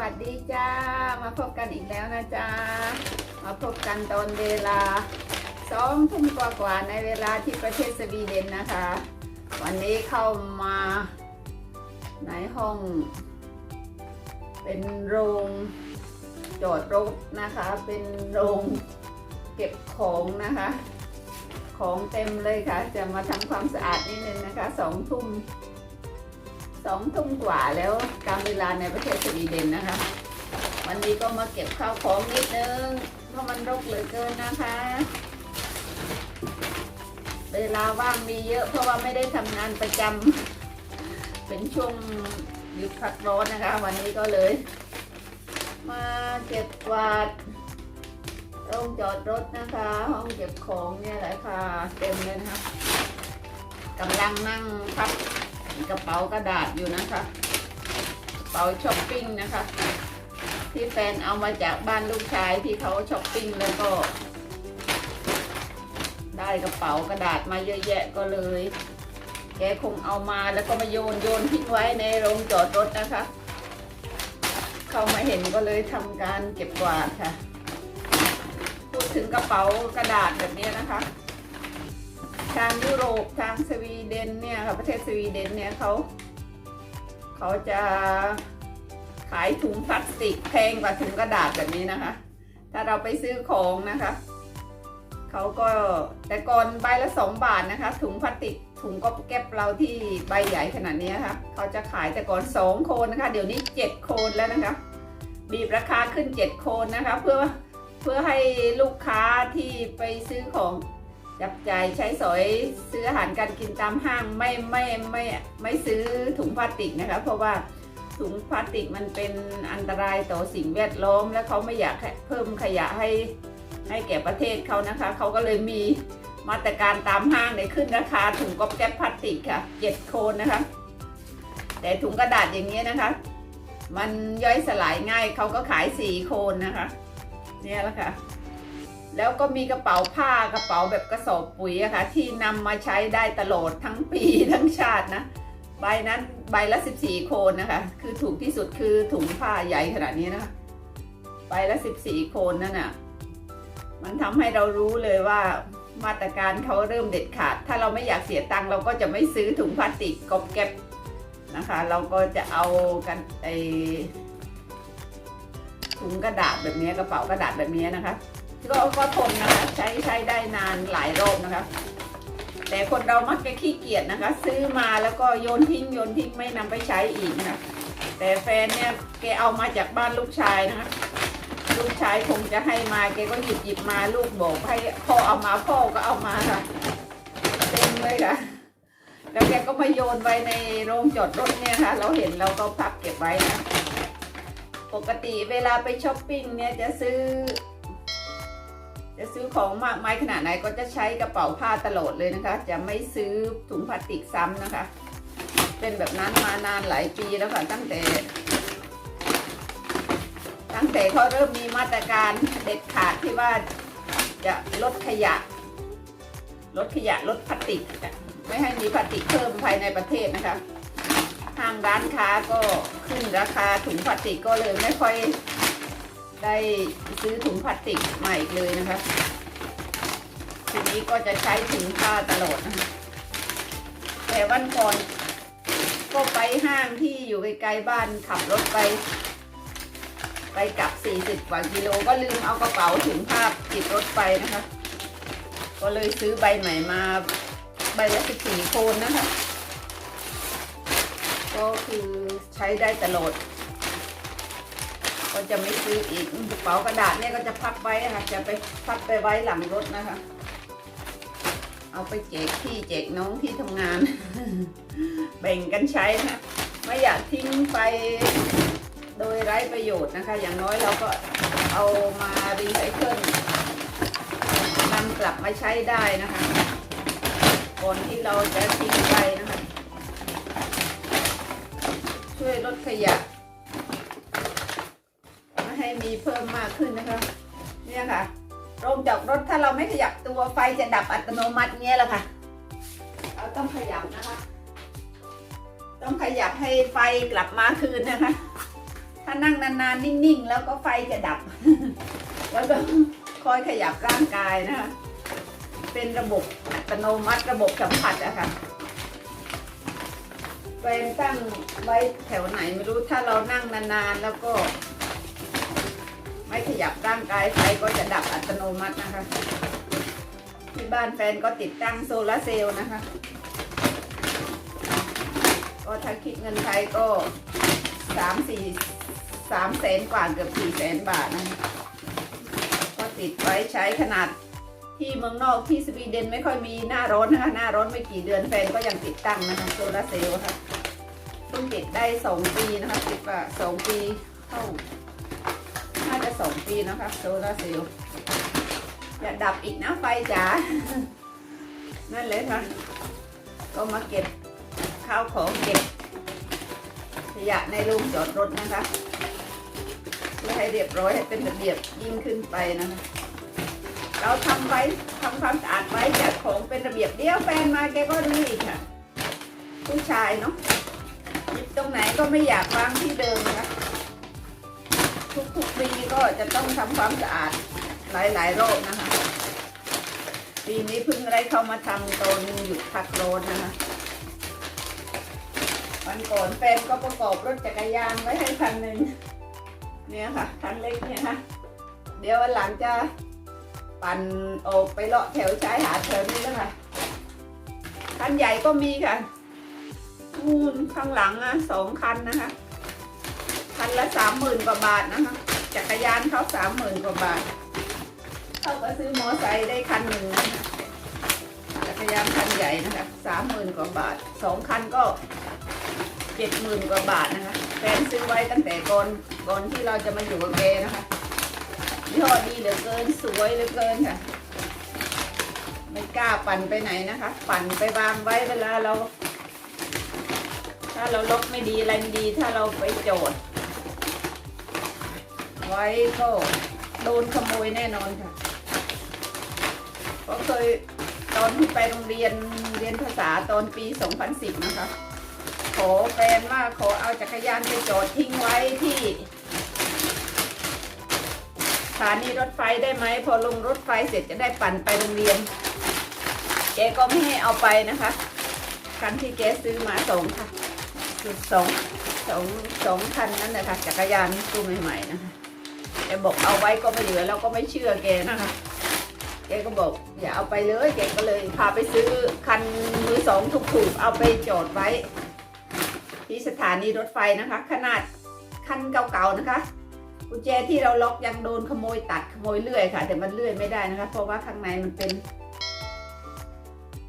วัสดีจ้า มาพบกันอีกแล้วนะจ้ามาพบกันตอนเวลาสองทุ่มกว่าๆในเวลาที่ประเทศสวีเดนนะคะ วันนี้เข้ามาในห้อง เป็นโรงจอดรถนะคะ เป็นโรงเก็บของนะคะ ของเต็มเลยค่ะ จะมาทำความสะอาดนิดนึงนะคะสองทุ่ม สองทุ่มกว่าแล้วตามเวลาในประเทศสวีเดนนะคะ วันนี้ก็มาเก็บข้าวของนิดนึงเพราะมันรกเหลือเกินนะคะ เวลาว่างมีเยอะเพราะว่าไม่ได้ทำงานประจำเป็นช่วงหยุดพักร้อนนะคะ วันนี้ก็เลย มาเก็บกวาดโรงจอดรถนะคะ ห้องเก็บของเนี่ยแหละค่ะ เต็มเลยนะคะกำลังนั่งพับ กระเป๋ากระดาษอยู่นะคะกระเป๋าช้อปปิ้งนะคะ ที่แฟนเอามาจากบ้านลูกชายที่เขาช้อปปิ้งแล้วก็ ได้กระเป๋ากระดาษมาเยอะแยะก็เลย แกคงเอามาแล้วก็มาโยนโยนทิ้งไว้ในโรงจอดรถนะคะ เขามาเห็นก็เลยทำการเก็บกวาดค่ะ พูดถึงกระเป๋ากระดาษแบบนี้นะคะ ทางยุโรปทางสวีเดนเนี่ยค่ะประเทศสวีเดนเนี่ยเขาเขาจะขายถุงพลาสติกแพงกว่าถุงกระดาษแบบนี้นะคะ ถ้าเราไปซื้อของนะคะเขาก็แต่ก่อนใบละสองบาทนะคะ ถุงพลาสติกถุงก็แก็บเราที่ใบใหญ่ขนาดนี้นะคะเขาจะขายแต่ก่อนสองโคนนะคะ เดี๋ยวนี้เจ็ดโคนแล้วนะคะ บีบราคาขึ้นเจ็ดโคนนะคะ เพื่อเพื่อให้ลูกค้าที่ไปซื้อของ จับจ่ายใช้สอยซื้ออาหารการกินตามห้างไม่ไม่ไม่ไม่ซื้อถุงพลาสติกนะคะ เพราะว่าถุงพลาสติกมันเป็นอันตรายต่อสิ่งแวดล้อม และเขาไม่อยากเพิ่มขยะให้ให้แก่ประเทศเขานะคะ เขาก็เลยมีมาตรการตามห้างในขึ้นราคาถุงก๊อบแก๊บพลาสติกค่ะเจ็ดโคนนะคะ แต่ถุงกระดาษอย่างนี้นะคะ มันย่อยสลายง่ายเขาก็ขายสี่โคนนะคะ เนี่ยแหละค่ะ แล้วก็มีกระเป๋าผ้ากระเป๋าแบบกระสอบปุ๋ยอะค่ะ ที่นำมาใช้ได้ตลอดทั้งปีทั้งชาตินะ ใบนั้นใบละ 14 โคนนะคะ คือถูกที่สุดคือถุงผ้าใหญ่ขนาดนี้นะคะใบละ 14 โคนนั่นน่ะมันทำให้เรารู้เลยว่ามาตรการเขาเริ่มเด็ดขาด ถ้าเราไม่อยากเสียตังค์เราก็จะไม่ซื้อถุงพลาสติกกบแก็บนะคะ เราก็จะเอากันไอถุงกระดาษแบบนี้กระเป๋ากระดาษแบบนี้นะคะ ก็ก็ทนนะคะใช้ใช้ได้นานหลายรอบนะคะ แต่คนเรามักจะขี้เกียจนะคะ ซื้อมาแล้วก็โยนทิ้งโยนทิ้งไม่นำไปใช้อีกนะคะแต่แฟนเนี่ยแกเอามาจากบ้านลูกชายนะคะลูกชายคงจะให้มาแกก็หยิบหยิบมาลูกบอกให้พ่อเอามาพ่อก็เอามาค่ะเต็มเลยค่ะแล้วแกก็มาโยนไว้ในโรงจอดรถเนี่ยค่ะ เราเห็นเราก็พับเก็บไว้นะปกติเวลาไปช้อปปิ้งเนี่ยจะซื้อ จะซื้อของมากมายขนาดไหนก็จะใช้กระเป๋าผ้าตลอดเลยนะคะ จะไม่ซื้อถุงพลาสติกซ้ำนะคะ เป็นแบบนั้นมานานหลายปีแล้วค่ะตั้งแต่ ตั้งแต่เขาเริ่มมีมาตรการเด็ดขาดที่ว่าจะลดขยะ ลดขยะลดพลาสติก ไม่ให้มีพลาสติกเพิ่มภายในประเทศนะคะทางร้านค้าก็ขึ้นราคาถุงพลาสติกก็เลยไม่ค่อย ได้ซื้อถุงพลาสติกใหม่เลยนะคะทีนี้ก็จะใช้ถุงผ้าตลอดนะคะแต่วันก่อนก็ไปห้างที่อยู่ใกล้ๆบ้านขับรถไป ไปกลับ 40 กว่ากิโลก็ลืมเอากระเป๋าถุงผ้าติดรถไปนะคะ ก็เลยซื้อใบใหม่มาใบละ14โคนนะคะ ก็คือใช้ได้ตลอด ก็จะไม่ซื้ออีกกระเป๋ากระดาษเนี่ยก็จะพับไว้ค่ะจะไปพับไปไว้หลังรถนะคะ เอาไปแจกพี่แจกน้องที่ทำงาน แบ่งกันใช้นะไม่อยากทิ้งไปโดยไร้ประโยชน์นะคะ อย่างน้อยเราก็เอามารีไซเคิลนำกลับมาใช้ได้นะคะก่อนที่เราจะทิ้งไปนะคะ ช่วยลดขยะ มีเพิ่มมากขึ้นนะคะ เนี่ยค่ะโรงจอดรถถ้าเราไม่ขยับตัวไฟจะดับอัตโนมัติเงี้ยแหละค่ะ เราต้องขยับนะคะ ต้องขยับให้ไฟกลับมาคืนนะคะ ถ้านั่งนานๆนิ่งๆ แล้วก็ไฟจะดับ แล้วก็คอยขยับร่างกายนะคะ เป็นระบบอัตโนมัติระบบสัมผัสอะค่ะเป็นตั้งไว้แถวไหนไม่รู้ถ้าเรานั่งนานๆแล้วก็ ไม่ขยับร่างกายไฟก็จะดับอัตโนมัตินะคะ ที่บ้านแฟนก็ติดตั้งโซลาร์เซลล์นะคะ ก็ถ้าคิดเงินไทยก็สามสี่สามแสนกว่าเกือบสี่แสนบาทนะก็ติดไว้ใช้ขนาดที่เมืองนอกที่สวีเดนไม่ค่อยมีหน้าร้อนนะคะ หน้าร้อนไม่กี่เดือนแฟนก็ยังติดตั้งนะคะโซลาร์เซลล์ค่ะเพิ่งติดได้สองปีนะคะติดว่าสองปีเข้า สองปีนะคะโซลาร์เซลล์อย่าดับอีกนะไฟจ๋า นั่นเลยค่ะ ก็มาเก็บข้าวของเก็บขยะในโรงจอดรถนะคะเพื่อให้เรียบร้อยให้เป็นระเบียบยิ่งขึ้นไปนะคะเราทำไว้ทำความสะอาดไว้จัดของเป็นระเบียบเดี๋ยวแฟนมาแกก็รื้อีกค่ะ ผู้ชายเนาะหยิบตรงไหนก็ไม่อยากวางที่เดิมนะคะ ทุกๆปีก็จะต้องทำความสะอาดหลายๆรอบนะคะ ปีนี้เพิ่งได้เข้ามาทำตอนหยุดพักร้อนนะคะวันก่อนแฟนก็ประกอบรถจักรยานไว้ให้คันหนึ่งเนี่ยค่ะคันเล็กเนี่ยค่ะเดี๋ยววันหลังจะปั่นออกไปเลาะแถวชายหาดแถวนี้แล้วค่ะคันใหญ่ก็มีค่ะนู่นข้างหลังอะสองคันนะคะ คันละสามหมื่นกว่าบาทนะคะจักรยานเขาสามหมื่นกว่าบาทเขาก็ซื้อมอไซค์ได้คันหนึ่งนะคะจักรยานคันใหญ่นะคะสามหมื่นกว่าบาทสองคันก็เจ็ดหมื่นกว่าบาทนะคะแฟนซื้อไว้ตั้งแต่ก่อนก่อนที่เราจะมาอยู่กับแกนะคะยี่ห้อดีเหลือเกินสวยเหลือเกินค่ะ ไม่กล้าปั่นไปไหนนะคะ ปั่นไปวางไว้เวลาเรา ถ้าเราล็อกไม่ดีอะไรไม่ดี ถ้าเราไปโจทย์ ไว้ก็โดนขโมยแน่นอนค่ะเพราะเคยตอนที่ไปโรงเรียนเรียนภาษาตอนปี 2010 นะคะ ขอแฟนว่าขอเอาจักรยานไปจอดทิ้งไว้ที่สถานีรถไฟได้ไหม พอลงรถไฟเสร็จจะได้ปั่นไปโรงเรียนแกก็ไม่ให้เอาไปนะคะคันที่แกซื้อมาสองค่ะสองสองสองคันนั้นนะค่ะจักรยานตู้ใหม่ๆนะคะ แกบอกเอาไว้ก็ไม่เหลือเราก็ไม่เชื่อแกนะคะแกก็บอกอย่าเอาไปเลยแกก็เลยพาไปซื้อคันมือสองถูกๆเอาไปจอดไว้ ที่สถานีรถไฟนะคะ ขนาดคันเก่าๆนะคะกุญแจที่เราล็อกยังโดนขโมยตัดขโมยเลื่อยค่ะ แต่มันเลื่อยไม่ได้นะคะ เพราะว่าข้างในมันเป็น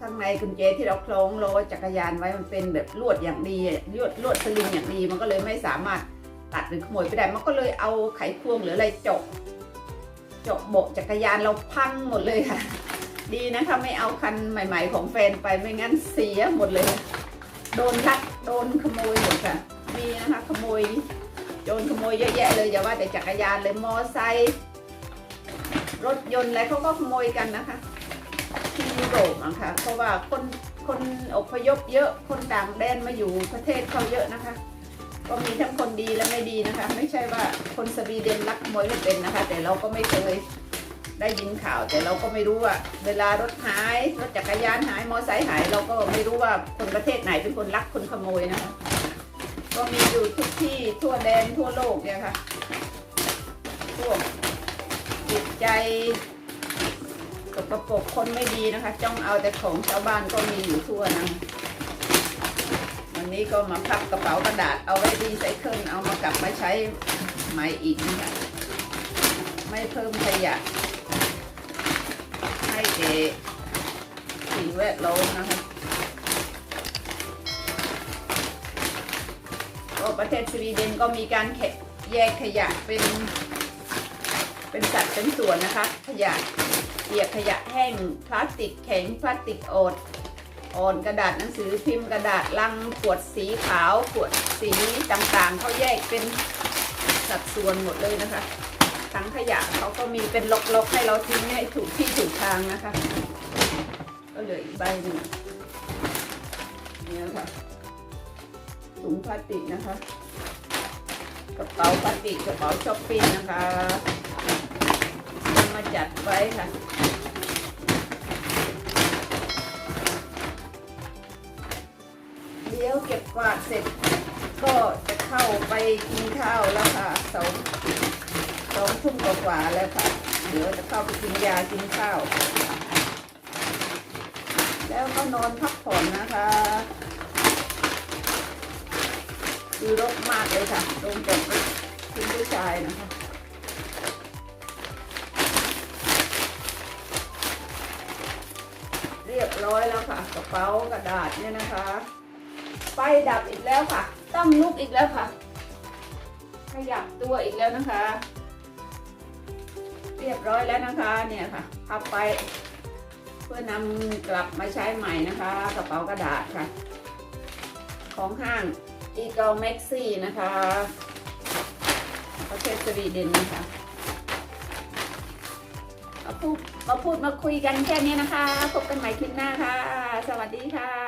ข้างในกุญแจที่เราคล้องล้อจักรยานไว้มันเป็นแบบลวดอย่างดีลวดลวดสลิงอย่างดีมันก็เลยไม่สามารถ ตัดหรือขโมยไปได้มันก็เลยเอาไขควงหรืออะไรจาะเจาะโบกจักรยานเราพังหมดเลยค่ะ ดีนะคะไม่เอาคันใหม่ ๆ ของแฟนไปไม่งั้นเสียหมดเลย โดนลักโดนขโมยหมดค่ะมีนะคะขโมยโจรขโมยเยอะแยะเลยอย่าว่าแต่จักรยานเลยมอไซค์รถยนต์อะไรเขาก็ขโมยกันนะคะที่ยุโรปอะค่ะเพราะว่าคนคนอพยพเยอะคนต่างแดนมาอยู่ประเทศเขาเยอะนะคะ ก็มีทั้งคนดีและไม่ดีนะคะ ไม่ใช่ว่าคนสวีเดนลักขโมยไม่เป็นนะคะ แต่เราก็ไม่เคยได้ยินข่าวแต่เราก็ไม่รู้ว่า เวลารถหายรถจักรยานหายมอไซค์หาย เราก็ไม่รู้ว่าคนประเทศไหนเป็นคนลักคนขโมยนะคะ ก็มีอยู่ทุกที่ทั่วแดนทั่วโลกเนี่ยค่ะพวกจิตใจสกปรกคนไม่ดีนะคะ จ้องเอาแต่ของชาวบ้านก็มีอยู่ทั่วนะวั นนี้ก็มาพับกระเป๋ากระดาษเอาไว้รีไซเคิลเอามากลับมาใช้ใหม่อีกนะคะไม่เพิ่มขยะให้เก๋สิ่งแวดล้อมนะคะก็ประเทศสวีเดนก็มีการแขแยกขยะเป็น เป็นสัดเป็นส่วนนะคะ ขยะเปียกขยะแห้งพลาสติกแข็งพลาสติกอ่อน อ่อนกระดาษหนังสือพิมพ์กระดาษลังขวดสีขาวขวดสีต่างๆเขาแยกเป็นสัดส่วนหมดเลยนะคะทั้งขยะเขาก็มีเป็นล็อกๆให้เราทิ้งให้ถูกที่ถูกทางนะคะ ก็เหลืออีกใบหนึ่งนี่ยค่ะถุงพลาสติกนะคะกระเป๋าพลาสติกกระเป๋าช้อปปิ้งนะคะนำมาจัดไว้ค่ะ เดี๋ยวเก็บกวาดเสร็จ ก็จะเข้าไปกินข้าวแล้วค่ะสองสองทุ่มกว่าแล้วค่ะ เดี๋ยวจะเข้าไปกินยากินข้าว แล้วก็นอนพักผ่อนนะคะคือรกมากเลยค่ะตรงจอดรถคุณผู้ชายนะคะเรียบร้อยแล้วค่ะกระเป๋ากระดาษเนี่ยนะคะ ไฟดับอีกแล้วค่ะ ต้องลุกอีกแล้วค่ะ ขยับตัวอีกแล้วนะคะ เรียบร้อยแล้วนะคะ เนี่ยค่ะเอาไป เพื่อนำกลับมาใช้ใหม่นะคะ กระเป๋ากระดาษค่ะ ของห้างอีเกลแม็กซี่นะคะ ประเทศสวีเดนนะคะมาพูดมาพูดมาคุยกันแค่นี้นะคะ พบกันใหม่คลิปหน้าค่ะ สวัสดีค่ะ